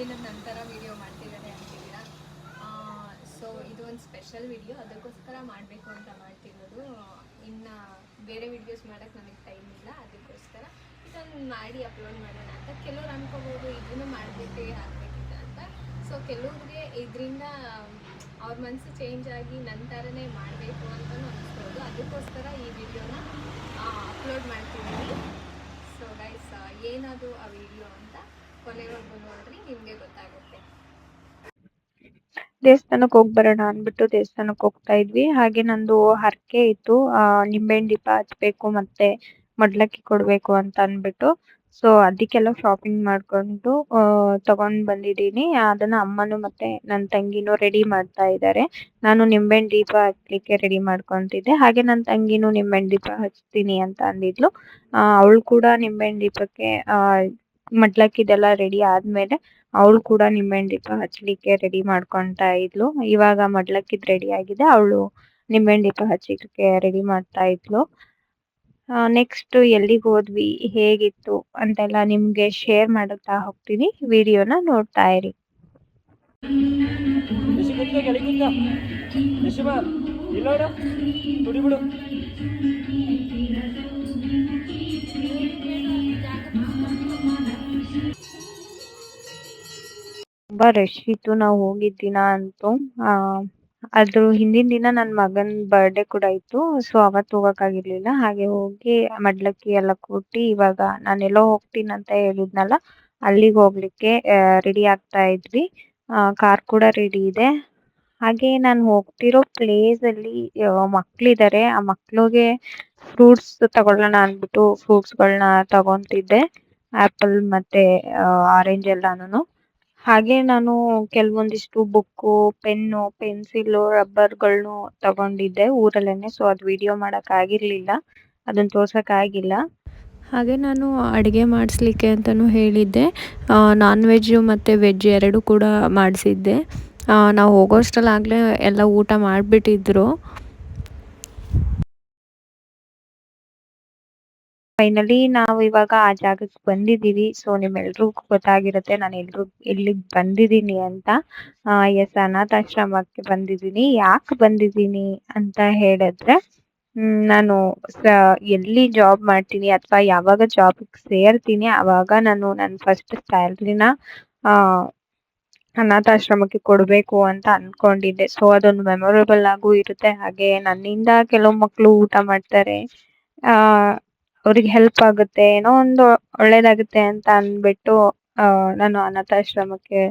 ದಿನದ ನಂತರ ವಿಡಿಯೋ ಮಾಡ್ತಿದ್ದಾರೆ ಅಂತಿದ್ದೀರಾ ಸೊ ಇದು ಒಂದು ಸ್ಪೆಷಲ್ ವಿಡಿಯೋ ಅದಕ್ಕೋಸ್ಕರ ಮಾಡಬೇಕು ಅಂತ ಮಾಡ್ತಿರೋದು. ಇನ್ನು ಬೇರೆ ವಿಡಿಯೋಸ್ ಮಾಡೋಕ್ಕೆ ನನಗೆ ಟೈಮ್ ಇಲ್ಲ. ಅದಕ್ಕೋಸ್ಕರ ಇದನ್ನು ಮಾಡಿ ಅಪ್ಲೋಡ್ ಮಾಡೋಣ ಅಂತ. ಕೆಲವ್ರು ಅನ್ಕೋಬೋದು ಇದನ್ನು ಮಾಡಬೇಕೇ ಆಗಬೇಕಿದೆ ಅಂತ. ಸೊ ಕೆಲವ್ರಿಗೆ ಇದರಿಂದ ಅವ್ರ ಮನಸ್ಸು ಚೇಂಜ್ ಆಗಿ ನನ್ನ ಮಾಡಬೇಕು ಅಂತಲೂ ಅನಿಸ್ಬೋದು. ಅದಕ್ಕೋಸ್ಕರ ಈ ವಿಡಿಯೋನ ಅಪ್ಲೋಡ್ ಮಾಡ್ತಿದ್ದೀನಿ. ಸೊ ಗೈಸ್ ಏನದು ಆ ವಿಡಿಯೋ ಅಂತ ಕೊನೆವರೆಗೂ ನೋಡ್ರಿ ನಿಮಗೆ ಗೊತ್ತಾಗುತ್ತೆ. ದೇವಸ್ಥಾನಕ್ಕೆ ಹೋಗಿ ಬರೋಣ ಅಂದ್ಬಿಟ್ಟು ದೇವಸ್ಥಾನಕ್ಕೆ ಹೋಗ್ತಾ ಇದ್ವಿ. ಹಾಗೆ ನಂದು ಹರಕೆ ಇತ್ತು. ನಿಂಬೆಹಣ್ಣು ದೀಪ ಹಚ್ಬೇಕು ಮತ್ತೆ ಮಡ್ಲಕ್ಕಿ ಕೊಡ್ಬೇಕು ಅಂತ ಅಂದ್ಬಿಟ್ಟು. ಸೊ ಅದಕ್ಕೆಲ್ಲ ಶಾಪಿಂಗ್ ಮಾಡ್ಕೊಂಡು ತಗೊಂಡ್ ಬಂದಿದ್ದೀನಿ. ಅದನ್ನ ಅಮ್ಮನು ಮತ್ತೆ ನನ್ನ ತಂಗಿನೂ ರೆಡಿ ಮಾಡ್ತಾ ಇದ್ದಾರೆ. ನಾನು ನಿಂಬೆಹಣ್ಣು ದೀಪ ಹಚ್ಲಿಕ್ಕೆ ರೆಡಿ ಮಾಡ್ಕೊಂತಿದ್ದೆ. ಹಾಗೆ ನನ್ನ ತಂಗಿನೂ ನಿಂಬೆಹಣ್ಣು ದೀಪ ಹಚ್ತೀನಿ ಅಂತ ಅಂದಿದ್ಲು. ಅವಳು ಕೂಡ ನಿಂಬೆಹಣ್ಣು ದೀಪಕ್ಕೆ ಮಡ್ಲಕ್ಕಿದೆಲ್ಲ ರೆಡಿ ಆದ್ಮೇಲೆ ಅವಳು ಕೂಡ ನಿಂಬೆಹಣ್ಣು ದೀಪ ಹಚ್ಲಿಕ್ಕೆ ರೆಡಿ ಮಾಡ್ಕೊಂತಾ ಇದ್ಲು. ಇವಾಗ ಮಡ್ಲಕ್ಕಿದ್ ರೆಡಿ ಆಗಿದೆ. ಅವಳು ನಿಂಬೆಹಣ್ಣು ದೀಪ ಹಚ್ಚಲಿಕ್ಕೆ ರೆಡಿ ಮಾಡ್ತಾ ಇದ್ಲು. ನೆಕ್ಸ್ಟ್ ಎಲ್ಲಿಗೆ ಹೋದ್ವಿ, ಹೇಗಿತ್ತು ಅಂತೆಲ್ಲ ನಿಮ್ಗೆ ಶೇರ್ ಮಾಡುತ್ತಾ ಹೋಗ್ತೀನಿ. ವಿಡಿಯೋನ ನೋಡ್ತಾ ಇರಿ. ತುಂಬಾ ರಶ್ ಇತ್ತು ನಾವು ಹೋಗಿದ್ದ ದಿನ ಅಂತೂ. ಆ, ಅದ್ರ ಹಿಂದಿನ ದಿನ ನನ್ನ ಮಗನ್ ಬರ್ಡೇ ಕೂಡ ಇತ್ತು ಸೊ ಅವತ್ತು ಹೋಗಕ್ಕಾಗಿರ್ಲಿಲ್ಲ ಹಾಗೆ ಹೋಗಿ ಮಡ್ಲಕ್ಕಿ ಎಲ್ಲ ಕೊಟ್ಟು ಇವಾಗ ನಾನೆಲ್ಲೋ ಹೋಗ್ತೀನಿ ಅಂತ ಹೇಳಿದ್ನಲ್ಲ, ಅಲ್ಲಿಗೆ ಹೋಗ್ಲಿಕ್ಕೆ ರೆಡಿ ಆಗ್ತಾ ಇದ್ವಿ. ಕಾರ್ ಕೂಡ ರೆಡಿ ಇದೆ. ಹಾಗೆ ನಾನು ಹೋಗ್ತಿರೋ ಪ್ಲೇಸ್ ಅಲ್ಲಿ ಮಕ್ಳಿದಾರೆ. ಆ ಮಕ್ಳಿಗೆ ಫ್ರೂಟ್ಸ್ ತಗೊಳ್ಳೋಣ ಅಂದ್ಬಿಟ್ಟು ಫ್ರೂಟ್ಸ್ಗಳನ್ನ ತಗೊಂತಿದ್ದೆ. ಆಪಲ್ ಮತ್ತೆ ಆರೆಂಜ್ ಎಲ್ಲಾನು ಹಾಗೆ ನಾನು ಕೆಲವೊಂದಿಷ್ಟು ಬುಕ್ಕು, ಪೆನ್ನು, ಪೆನ್ಸಿಲು ರಬ್ಬರ್ಗಳನ್ನು ತಗೊಂಡಿದ್ದೆ ಊರಲ್ಲೇನೆ. ಸೊ, ಅದು ವಿಡಿಯೋ ಮಾಡೋಕ್ಕಾಗಿರಲಿಲ್ಲ. ಅದನ್ನು ಅದನ್ನ ತೋರ್ಸಕ್ ಆಗಿಲ್ಲ ಹಾಗೆ ನಾನು ಅಡುಗೆ ಮಾಡಿಸ್ಲಿಕ್ಕೆ ಅಂತಲೂ ಹೇಳಿದ್ದೆ. ನಾನ್ ವೆಜ್ಜು ಮತ್ತು ವೆಜ್ ಎರಡೂ ಕೂಡ ಮಾಡಿಸಿದ್ದೆ. ನಾವು ಹೋಗೋಷ್ಟರಲ್ಲಾಗಲೇ ಎಲ್ಲ ಊಟ ಮಾಡಿಬಿಟ್ಟಿದ್ರು. ಫೈನಲಿ ನಾವು ಇವಾಗ ಆ ಜಾಗಕ್ಕೆ ಬಂದಿದ್ದೀವಿ. ಸೊ ನಿಮ್ಮೆಲ್ರಿಗೂ ಗೊತ್ತಾಗಿರುತ್ತೆ. ನಾನು ಎಲ್ರು ಇಲ್ಲಿಗೆ ಬಂದಿದ್ದೀನಿ ಅಂತ. ಎಸ್ ಅನಾಥಾಶ್ರಮಕ್ಕೆ ಬಂದಿದ್ದೀನಿ. ಯಾಕೆ ಬಂದಿದ್ದೀನಿ ಅಂತ ಹೇಳಿದ್ರೆ ನಾನು ಎಲ್ಲಿ ಜಾಬ್ ಮಾಡ್ತೀನಿ ಅಥವಾ ಯಾವಾಗ ಜಾಬ್ಗೆ ಸೇರ್ತೀನಿ, ಅವಾಗ ನಾನು ನನ್ನ ಫಸ್ಟ್ ಸ್ಯಾಲ್ರಿನ ಅನಾಥಾಶ್ರಮಕ್ಕೆ ಕೊಡಬೇಕು ಅಂತ ಅನ್ಕೊಂಡಿದ್ದೆ. ಸೊ ಅದೊಂದು ಮೆಮೊರೇಬಲ್ ಆಗೂ ಇರುತ್ತೆ. ಹಾಗೆ ನನ್ನಿಂದ ಕೆಲವು ಮಕ್ಕಳು ಊಟ ಮಾಡ್ತಾರೆ. ಅವ್ರಿಗೆ ಹೆಲ್ಪ್ ಆಗುತ್ತೆ, ಏನೋ ಒಂದು ಒಳ್ಳೇದಾಗುತ್ತೆ ಅಂತ ಅಂದ್ಬಿಟ್ಟು ನಾನು ಅನಾಥಾಶ್ರಮಕ್ಕೆ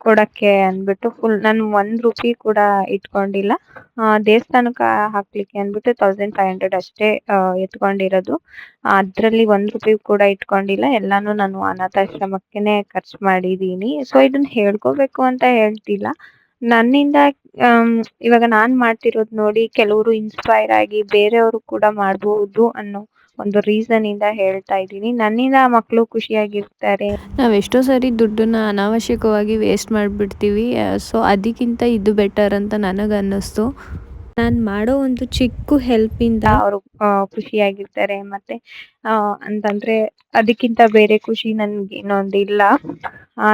ಕೊಡಕ್ಕೆ ಅಂದ್ಬಿಟ್ಟು ಫುಲ್ ನಾನು ಒಂದ್ ರೂಪಿ ಕೂಡ ಇಟ್ಕೊಂಡಿಲ್ಲ. ದೇವಸ್ಥಾನಕ್ಕೆ ಹಾಕ್ಲಿಕ್ಕೆ ಅಂದ್ಬಿಟ್ಟು ತೌಸಂಡ್ ಫೈವ್ ಹಂಡ್ರೆಡ್ ಅಷ್ಟೇ ಎತ್ಕೊಂಡಿರೋದು. ಅದ್ರಲ್ಲಿ ಒಂದ್ ರೂಪಿ ಕೂಡ ಇಟ್ಕೊಂಡಿಲ್ಲ, ಎಲ್ಲಾನು ನಾನು ಅನಾಥಾಶ್ರಮಕ್ಕೆನೆ ಖರ್ಚು ಮಾಡಿದೀನಿ. ಸೊ ಇದನ್ನ ಹೇಳ್ಕೋಬೇಕು ಅಂತ ಹೇಳ್ತಿಲ್ಲ. ನನ್ನಿಂದ ಇವಾಗ ನಾನ್ ಮಾಡ್ತಿರೋದ್ ನೋಡಿ ಕೆಲವರು ಇನ್ಸ್ಪೈರ್ ಆಗಿ ಬೇರೆಯವರು ಕೂಡ ಮಾಡಬಹುದು ಅನ್ನೋ ಒಂದು ರೀಸನ್ ಇಂದ ಹೇಳ್ತಾ ಇದ್ದೀನಿ. ನನ್ನಿಂದ ಆ ಮಕ್ಕಳು ಖುಷಿಯಾಗಿರ್ತಾರೆ. ನಾವು ಎಷ್ಟೋ ಸರಿ ದುಡ್ಡನ್ನ ಅನಾವಶ್ಯಕವಾಗಿ ವೇಸ್ಟ್ ಮಾಡ್ಬಿಡ್ತೀವಿ. ಸೊ ಅದಕ್ಕಿಂತ ಇದು ಬೆಟರ್ ಅಂತ ನನಗೆ ಅನ್ನಿಸ್ತು ನಾನು ಮಾಡೋ ಒಂದು ಚಿಕ್ಕ ಹೆಲ್ಪಿಂದ ಅವರು ಖುಷಿಯಾಗಿರ್ತಾರೆ. ಮತ್ತೆ ಅಂತಂದ್ರೆ ಅದಕ್ಕಿಂತ ಬೇರೆ ಖುಷಿ ನನ್ಗೆ ಇನ್ನೊಂದು ಇಲ್ಲ.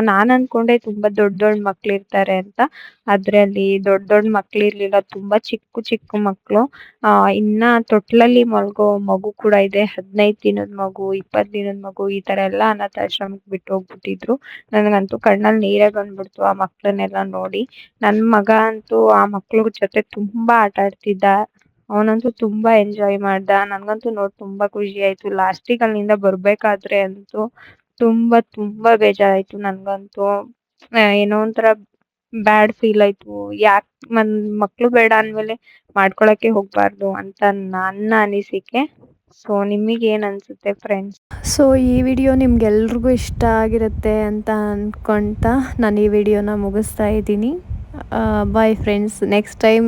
ನಾನು ಅನ್ಕೊಂಡೆ ತುಂಬಾ ದೊಡ್ಡ ದೊಡ್ಡ ಮಕ್ಳು ಇರ್ತಾರೆ ಅಂತ. ಆದ್ರೆ ಅಲ್ಲಿ ದೊಡ್ಡ ದೊಡ್ಡ ಮಕ್ಳು ಇರ್ಲಿಲ್ಲ ತುಂಬಾ ಚಿಕ್ಕ ಚಿಕ್ಕ ಮಕ್ಳು. ಆ, ಇನ್ನ ತೊಟ್ಲಲ್ಲಿ ಮಲ್ಗೋ ಮಗು ಕೂಡ ಇದೆ. ಹದಿನೈದು ದಿನದ ಮಗು ಇಪ್ಪತ್ ದಿನದ ಮಗು, ಈ ತರ ಎಲ್ಲ ಅನಾಥಾಶ್ರಮಕ್ಕೆ ಬಿಟ್ಟು ಹೋಗ್ಬಿಟ್ಟಿದ್ರು ನನಗಂತೂ ಕಣ್ಣಲ್ಲಿ ನೀರೇ ಬಂದ್ಬಿಡ್ತು ಆ ಮಕ್ಳನ್ನೆಲ್ಲ ನೋಡಿ. ನನ್ ಮಗ ಅಂತೂ ಆ ಮಕ್ಳ ಜೊತೆ ತುಂಬಾ ಆಟ ಆಡ್ತಿದ್ದ ಅವನಂತೂ ತುಂಬಾ ಎಂಜಾಯ್ ಮಾಡ್ದ. ನನ್ಗಂತೂ ನೋಡ್ ತುಂಬಾ ಖುಷಿ ಆಯ್ತು. ಲಾಸ್ಟಿಗೆ ಅಲ್ಲಿಂದ ಬರ್ಬೇಕಾದ್ರೆ ಅಂತೂ ತುಂಬಾ ತುಂಬಾ ಬೇಜಾರಾಯ್ತು ನನ್ಗಂತೂ. ಏನೋ ಒಂಥರ ಬ್ಯಾಡ್ ಫೀಲ್ ಆಯ್ತು. ಯಾಕ್ ನನ್ ಮಕ್ಳು ಬೇಡ ಅಂದ್ಮೇಲೆ ಮಾಡ್ಕೊಳಕ್ಕೆ ಹೋಗ್ಬಾರ್ದು ಅಂತ ನನ್ನ ಅನಿಸಿಕೆ. ಸೊ ನಿಮಗೆ ಏನ್ ಅನ್ಸುತ್ತೆ ಫ್ರೆಂಡ್ಸ್ ಸೊ ಈ ವಿಡಿಯೋ ನಿಮ್ಗೆಲ್ರಿಗೂ ಇಷ್ಟ ಆಗಿರುತ್ತೆ ಅಂತ ಅನ್ಕೊಂತ ನಾನು ಈ ವಿಡಿಯೋನ ಮುಗಿಸ್ತಾ ಇದ್ದೀನಿ. Bye friends next time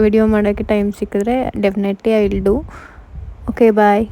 video ಮಾಡೋಕ್ಕೆ ಟೈಮ್ ಸಿಕ್ಕಿದ್ರೆ definitely I will do okay bye